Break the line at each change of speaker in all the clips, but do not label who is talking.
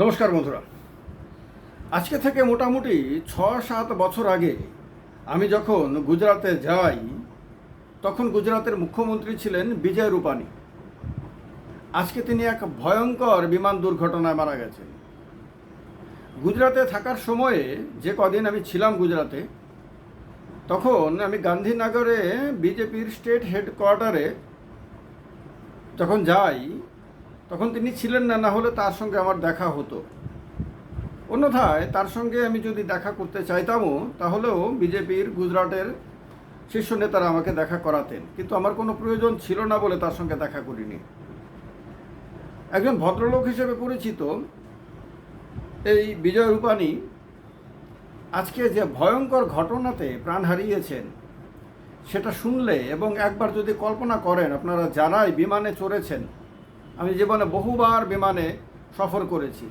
নমস্কার বন্ধুরা। আজকে থেকে মোটামুটি ছ সাত বছর আগে আমি যখন গুজরাতে যাই, তখন গুজরাতের মুখ্যমন্ত্রী ছিলেন বিজয় রূপানি। আজকে তিনি এক ভয়ঙ্কর বিমান দুর্ঘটনায় মারা গেছেন। গুজরাতে থাকার সময়ে যে কদিন আমি ছিলাম গুজরাতে তখন আমি গান্ধীনগরে বিজেপির স্টেট হেডকোয়ার্টারে যখন যাই তখন তিনি ছিলেন না না হলে তার সঙ্গে আমার দেখা হতো। অন্যথায় তার সঙ্গে আমি যদি দেখা করতে চাইতামও, তাহলেও বিজেপির গুজরাটের শীর্ষ নেতারা আমাকে দেখা করাতেন। কিন্তু আমার কোনো প্রয়োজন ছিল না বলে তার সঙ্গে দেখা করিনি। একজন ভদ্রলোক হিসেবে পরিচিত এই বিজয় রূপানি আজকে যে ভয়ঙ্কর ঘটনাতে প্রাণ হারিয়েছেন, সেটা শুনলে এবং একবার যদি কল্পনা করেন, আপনারা যারাই বিমানে চড়েছেন আমি জীবনে বহুবার বিমানে সফর করেছি।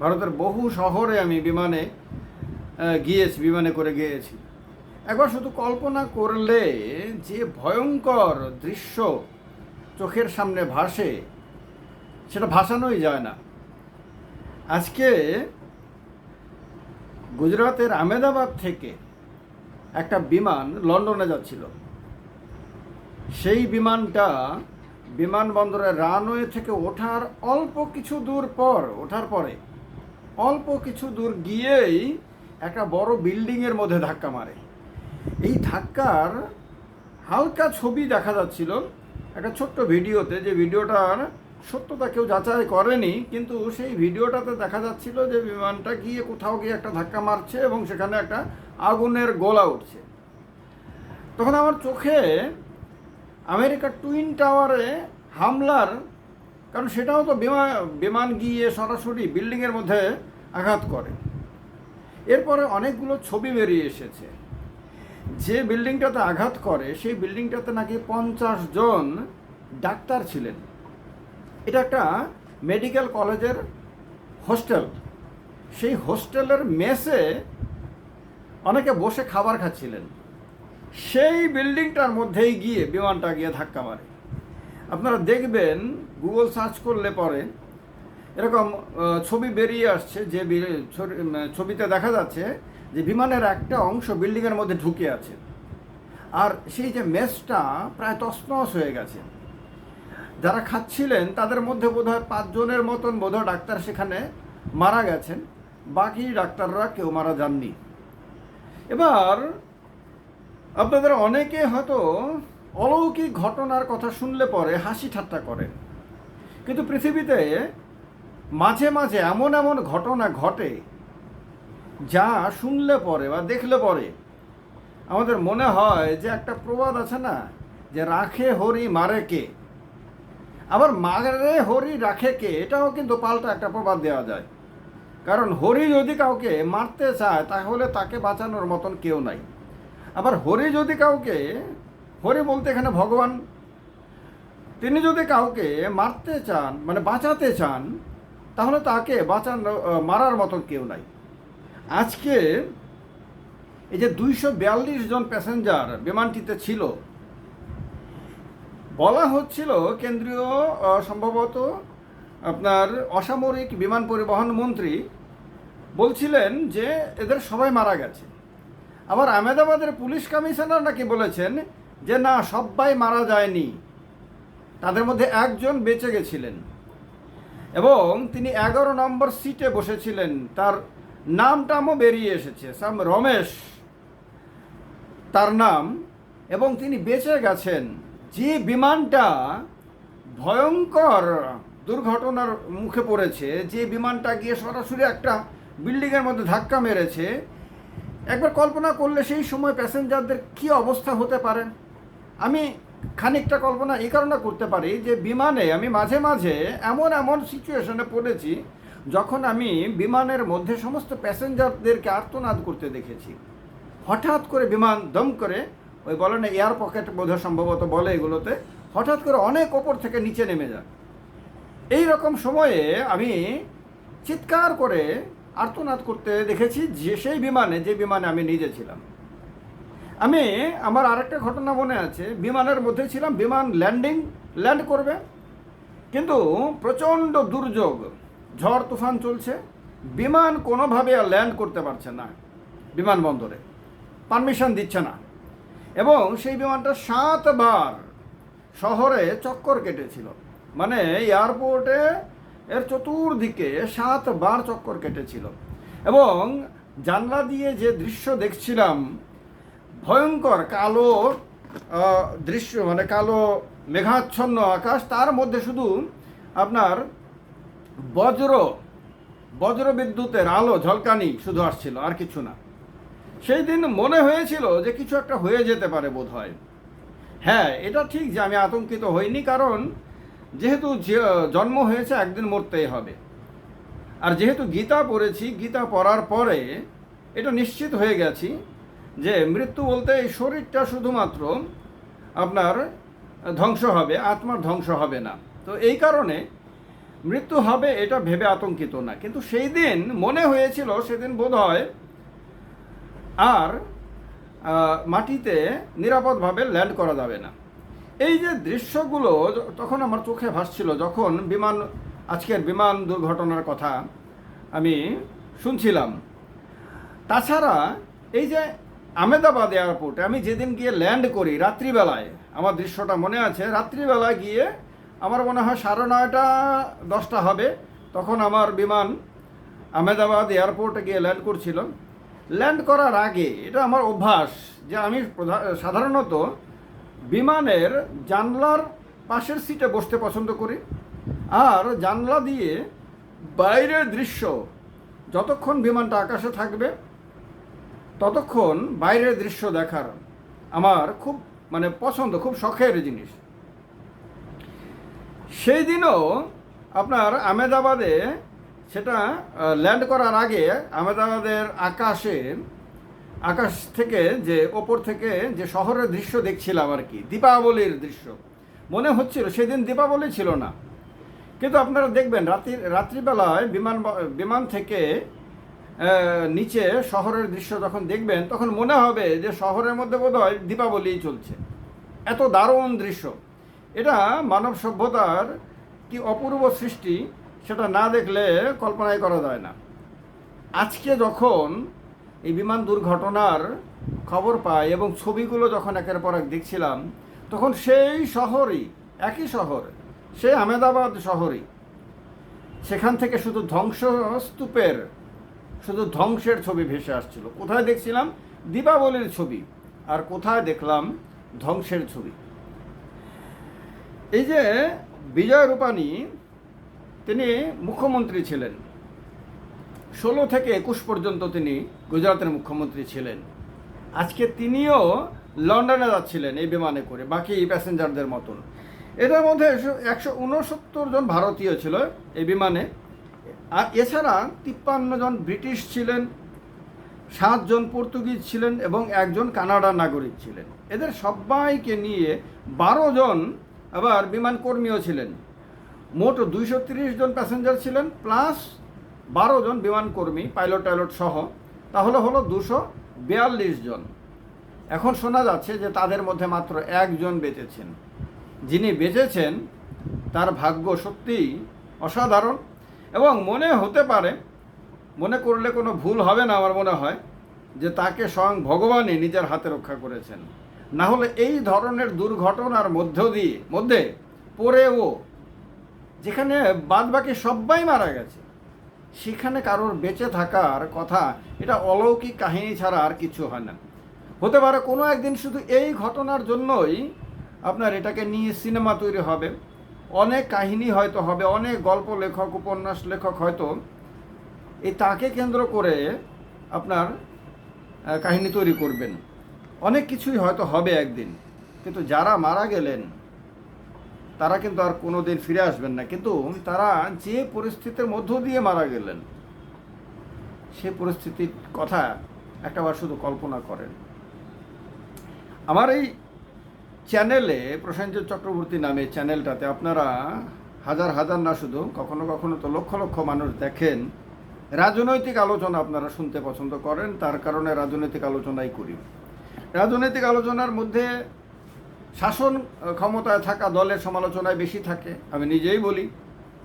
ভারতের বহু শহরে আমি বিমানে গিয়েছি, বিমানে করে গিয়েছি। একবার শুধু কল্পনা করলে যে ভয়ঙ্কর দৃশ্য চোখের সামনে ভাসে, সেটা ভাসানোই যায় না। আজকে গুজরাতের আহমেদাবাদ থেকে একটা বিমান লন্ডনে যাচ্ছিল। সেই বিমানটা বিমানবন্দরের রানওয়ে থেকে ওঠার অল্প কিছু দূর পর, ওঠার পরে, অল্প কিছু দূর গিয়েই একটা বড় বিল্ডিংয়ের মধ্যে ধাক্কা মারে। এই ধাক্কার হালকা ছবি দেখা যাচ্ছিল, একটা ছোট্ট ভিডিওতে, যে ভিডিওটার সত্যতা কেউ যাচাই করেনি, কিন্তু সেই ভিডিওটাতে দেখা যাচ্ছিল যে বিমানটা গিয়ে কোথাও গিয়ে একটা ধাক্কা মারছে এবং সেখানে একটা আগুনের গোলা উঠছে। তখন আমার চোখে আমেরিকার টুইন টাওয়ারে হামলার, কারণ সেটাও তো বিমান বিমান গিয়ে সরাসরি বিল্ডিংয়ের মধ্যে আঘাত করে। এরপরে অনেকগুলো ছবি বেরিয়ে এসেছে। যে বিল্ডিংটাতে আঘাত করে, সেই বিল্ডিংটাতে নাকি পঞ্চাশ জন ডাক্তার ছিলেন। এটা একটা মেডিকেল কলেজের হোস্টেল। সেই হোস্টেলের মেসে অনেকে বসে খাবার খাচ্ছিলেন। সেই বিল্ডিংটার মধ্যেই গিয়ে বিমানটা গিয়ে ধাক্কা মারে। আপনারা দেখবেন গুগল সার্চ করলে পরে এরকম ছবি বেরিয়ে আসছে যে ছবি- ছবিতে দেখা যাচ্ছে যে বিমানের একটা অংশ বিল্ডিংয়ের মধ্যে ঢুকে আছে। আর সেই যে মেসটা প্রায় তছনছ হয়ে গেছে। যারা খাচ্ছিলেন, তাদের মধ্যে বোধহয় পাঁচজনের মতন বোধহয় ডাক্তার সেখানে মারা গেছেন। বাকি ডাক্তাররা কেউ মারা যাননি। এবার আপনাদের অনেকে হয়তো অলৌকিক ঘটনার কথা শুনলে পরে হাসি ঠাট্টা করেন। কিন্তু পৃথিবীতে মাঝে মাঝে এমন এমন ঘটনা ঘটে যা শুনলে পরে বা দেখলে পরে আমাদের মনে হয় যে একটা প্রবাদ আছে না, যে রাখে হরি মারে কে? আবার মারে হরি রাখে কে? এটাও কিন্তু পাল্টা একটা প্রবাদ দেওয়া যায়। কারণ হরি যদি কাউকে মারতে চায়, তাহলে তাকে বাঁচানোর মতন কেউ নাই। আবার হরি যদি কাউকে, হরি বলতে এখানে ভগবান, তিনি যদি কাউকে মারতে চান মানে বাঁচাতে চান, তাহলে তাকে বাঁচানো মারার মতন কেউ নাই। আজকে এই যে দুইশো বিয়াল্লিশ জন প্যাসেঞ্জার বিমানটিতে ছিল, বলা হচ্ছিল কেন্দ্রীয় সম্ভবত আপনার অসামরিক বিমান পরিবহন মন্ত্রী বলছিলেন যে এদের সবাই মারা গেছে। আবার আহমেদাবাদের পুলিশ কমিশনার নাকি বলেছেন যে না সবাই মারা যায়নি। তাদের মধ্যে একজন বেঁচে গেছিলেন। এবং তিনি এগারো নম্বর সিটে বসেছিলেন। তার নামটামও বেরিয়ে এসেছে। সাম রমেশ তার নাম। এবং তিনি বেঁচে গেছেন। যে বিমানটা ভয়ঙ্কর দুর্ঘটনার মুখে পড়েছে, যে বিমানটা গিয়ে সরাসরি একটা বিল্ডিংয়ের মধ্যে ধাক্কা মেরেছে একবার কল্পনা করলে সেই সময় প্যাসেঞ্জারদের কি অবস্থা হতে পারে? আমি খানিকটা কল্পনা এই কারণে করতে পারি যে বিমানে আমি মাঝে মাঝে এমন এমন সিচুয়েশনে পড়েছি, যখন আমি বিমানের মধ্যে সমস্ত প্যাসেঞ্জারদেরকে আর্তনাদ করতে দেখেছি। হঠাৎ করে বিমান দম করে, ওই বলে না এয়ার পকেট বোধহয় সম্ভবত বলে এগুলোতে, হঠাৎ করে অনেক ওপর থেকে নিচে নেমে যায়। এই রকম সময়ে আমি চিৎকার করে আর্তনাদ করতে দেখেছি যে সেই বিমানে, যে বিমানে আমি নিজে ছিলাম। আমি আমার আরেকটা ঘটনা মনে আছে, বিমানের মধ্যে ছিলাম, বিমান ল্যান্ডিং, ল্যান্ড করবে। কিন্তু প্রচণ্ড দুর্যোগ, ঝড়, তুফান চলছে, বিমান কোনোভাবে আর ল্যান্ড করতে পারছে না বিমানবন্দরে। পারমিশন দিচ্ছে না। এবং সেই বিমানটা সাতবার শহরে চক্কর কেটেছিল। মানে এয়ারপোর্টে এর চতুর্দিকে সাতবার চক্কর কেটেছিল। এবং জানলা দিয়ে যে দৃশ্য দেখছিলাম, ভয়ঙ্কর কালো দৃশ্য মানে কালো মেঘাচ্ছন্ন আকাশ, তার মধ্যে শুধু আপনার বজ্র বজ্র বিদ্যুতের আলো, ঝলকানি শুধু আসছিল, আর কিছু না। সেই দিন মনে হয়েছিল যে কিছু একটা হয়ে যেতে পারে বোধ হয় হ্যাঁ এটা ঠিক যে আমি আতঙ্কিত হইনি, কারণ যেহেতু জন্ম হয়েছে, একদিন মরতেই হবে। আর যেহেতু গীতা পড়েছি, গীতা পড়ার পরে এটা নিশ্চিত হয়ে গেছি যে মৃত্যু বলতে এই শরীরটা শুধুমাত্র আপনার ধ্বংস হবে, আত্মার ধ্বংস হবে না। তো এই কারণে মৃত্যু হবে এটা ভেবে আতঙ্কিত না। কিন্তু সেই দিন মনে হয়েছিল, সেদিন বোধ হয় আর মাটিতে নিরাপদভাবে ল্যান্ড করা যাবে না। এই যে দৃশ্যগুলো তখন আমার চোখে ভাসছিল, যখন বিমান, আজকের বিমান দুর্ঘটনার কথা আমি শুনছিলাম। তাছাড়া এই যে আহমেদাবাদ এয়ারপোর্টে, আমি যেদিন গিয়ে ল্যান্ড করি রাত্রিবেলায়, আমার দৃশ্যটা মনে আছে, রাত্রিবেলায় গিয়ে আমার মনে হয় সাড়ে নয়টা, দশটা হবে, তখন আমার বিমান আহমেদাবাদ এয়ারপোর্টে গিয়ে ল্যান্ড করছিল। ল্যান্ড করার আগে এটা আমার অভ্যাস যে আমি সাধারণত বিমানের জানলার পাশের সিটে বসতে পছন্দ করি। আর জানলা দিয়ে বাইরের দৃশ্য, যতক্ষণ বিমানটা আকাশে থাকবে, ততক্ষণ বাইরের দৃশ্য দেখার আমার খুব মানে পছন্দ, খুব শখের জিনিস। সেই দিনও আপনার আহমেদাবাদে সেটা ল্যান্ড করার আগে আহমেদাবাদের আকাশে আকাশ থেকে যে ওপর থেকে যে শহরের দৃশ্য দেখছিলাম আর কি, দীপাবলির দৃশ্য। মনে হচ্ছিল সেদিন দীপাবলি ছিল না। কিন্তু আপনারা দেখবেন রাত্রি, রাত্রিবেলায় বিমান বিমান থেকে নিচে শহরের দৃশ্য যখন দেখবেন, তখন মনে হবে যে শহরের মধ্যে বোধহয় দীপাবলি চলছে। এত দারুণ দৃশ্য। এটা মানব সভ্যতার কি অপূর্ব সৃষ্টি, সেটা না দেখলে কল্পনাই করা যায় না। আজকে যখন এই বিমান দুর্ঘটনার খবর পাই এবং ছবিগুলো যখন একের পর এক দেখছিলাম, তখন সেই শহরই, একই শহর, সেই আহমেদাবাদ শহরই। সেখান থেকে শুধু ধ্বংসস্তূপের, শুধু ধ্বংসের ছবি ভেসে আসছিল। কোথায় দেখছিলাম? দীপাবলির ছবি। আর কোথায় দেখলাম? ধ্বংসের ছবি। এই যে বিজয় রূপানী, তিনি মুখ্যমন্ত্রী ছিলেন। ষোলো থেকে একুশ পর্যন্ত তিনি গুজরাতের মুখ্যমন্ত্রী ছিলেন। আজকে তিনিও লন্ডনে যাচ্ছিলেন এই বিমানে করে, বাকি প্যাসেঞ্জারদের মতন। এটার মধ্যে একশো উনসত্তর জন ভারতীয় ছিল এই বিমানে। আর এছাড়া তিপ্পান্ন জন ব্রিটিশ ছিলেন সাতজন পর্তুগিজ ছিলেন এবং একজন কানাডা নাগরিক ছিলেন। এদের সবাইকে নিয়ে বারো জন আবার বিমান কর্মীও ছিলেন। মোট দুইশো জন প্যাসেঞ্জার ছিলেন, প্লাস বারো জন বিমান কর্মী, পাইলট, টাইলট সহ, তাহলে হলো দুশো বিয়াল্লিশ জন। এখন শোনা যাচ্ছে যে তাদের মধ্যে মাত্র একজন বেঁচেছেন। যিনি বেঁচেছেন, তার ভাগ্য সত্যিই অসাধারণ এবং মনে হতে পারে, মনে করলে কোনো ভুল হবে না আমার মনে হয়, যে তাকে স্বয়ং ভগবানই নিজের হাতে রক্ষা করেছেন। না হলে এই ধরনের দুর্ঘটনার মধ্য দিয়ে, মধ্যে পড়েও, যেখানে বাদবাকি সবাই মারা গেছে। সেখানে কারোর বেঁচে থাকার কথা, এটা অলৌকিক কাহিনী ছাড়া আর কিছু হয় না। হতে পারে কোনো একদিন শুধু এই ঘটনার জন্যই আপনার এটাকে নিয়ে সিনেমা তৈরি হবে। অনেক কাহিনী হয়তো হবে, অনেক গল্প লেখক, উপন্যাস লেখক হয়তো এই তাকে কেন্দ্র করে আপনার কাহিনী তৈরি করবেন। অনেক কিছুই হয়তো হবে একদিন। কিন্তু যারা মারা গেলেন তারা কিন্তু আর কোনো দিন ফিরে আসবেন না। কিন্তু তারা যে পরিস্থিতির মধ্য দিয়ে মারা গেলেন, সে পরিস্থিতির কথা একটাবার শুধু কল্পনা করেন। আমার এই চ্যানেলে প্রসেনজিৎ চক্রবর্তী নামে চ্যানেলটাতে আপনারা হাজার হাজার না শুধু, কখনো কখনো তো লক্ষ লক্ষ মানুষ দেখেন, রাজনৈতিক আলোচনা আপনারা শুনতে পছন্দ করেন, তার কারণে রাজনৈতিক আলোচনাই করি। রাজনৈতিক আলোচনার মধ্যে শাসন ক্ষমতায় থাকা দলের সমালোচনায় বেশি থাকে, আমি নিজেই বলি।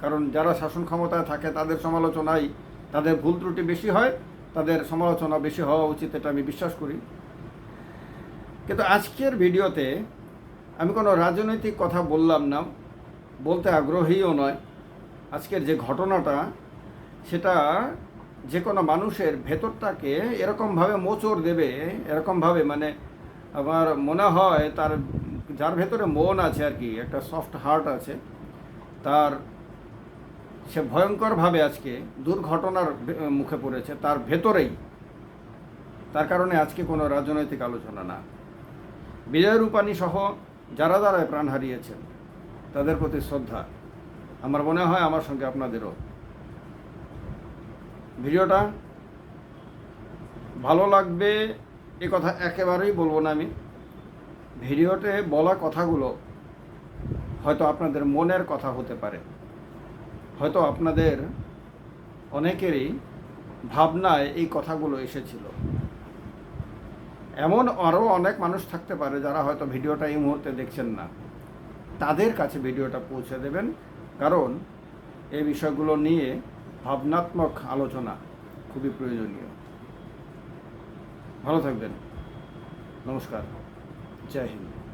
কারণ যারা শাসন ক্ষমতায় থাকে, তাদের সমালোচনায় তাদের ভুল ত্রুটি বেশি হয়, তাদের সমালোচনা বেশি হওয়া উচিত, এটা আমি বিশ্বাস করি। কিন্তু আজকের ভিডিওতে আমি কোনো রাজনৈতিক কথা বললাম না, বলতে আগ্রহীও নয়। আজকের যে ঘটনাটা, সেটা যে কোনো মানুষের ভেতরটাকে এরকমভাবে মোচড় দেবে, এরকমভাবে মানে আমার মনে হয় তার যার ভেতরে মন আছে আর কি, একটা সফট হার্ট আছে, তার সে ভয়ঙ্করভাবে আজকে দুর্ঘটনার মুখে পড়েছে, তার ভেতরেই, তার কারণে আজকে কোনো রাজনৈতিক আলোচনা না। বিজয় রূপানী সহ যারা যারা প্রাণ হারিয়েছেন, তাদের প্রতি শ্রদ্ধা। আমার মনে হয় আমার সঙ্গে আপনাদেরও। ভিডিওটা ভালো লাগবে, এ কথা একেবারেই বলব না আমি। ভিডিওতে বলা কথাগুলো হয়তো আপনাদের মনের কথা হতে পারে। হয়তো আপনাদের অনেকেরই ভাবনায় এই কথাগুলো এসেছিল। এমন আরও অনেক মানুষ থাকতে পারে যারা হয়তো ভিডিওটা এই মুহূর্তে দেখছেন না। তাদের কাছে ভিডিওটা পৌঁছে দেবেন, কারণ এই বিষয়গুলো নিয়ে ভাবনাত্মক আলোচনা খুবই প্রয়োজনীয়। ভালো থাকবেন। নমস্কার। જય હિન્દ.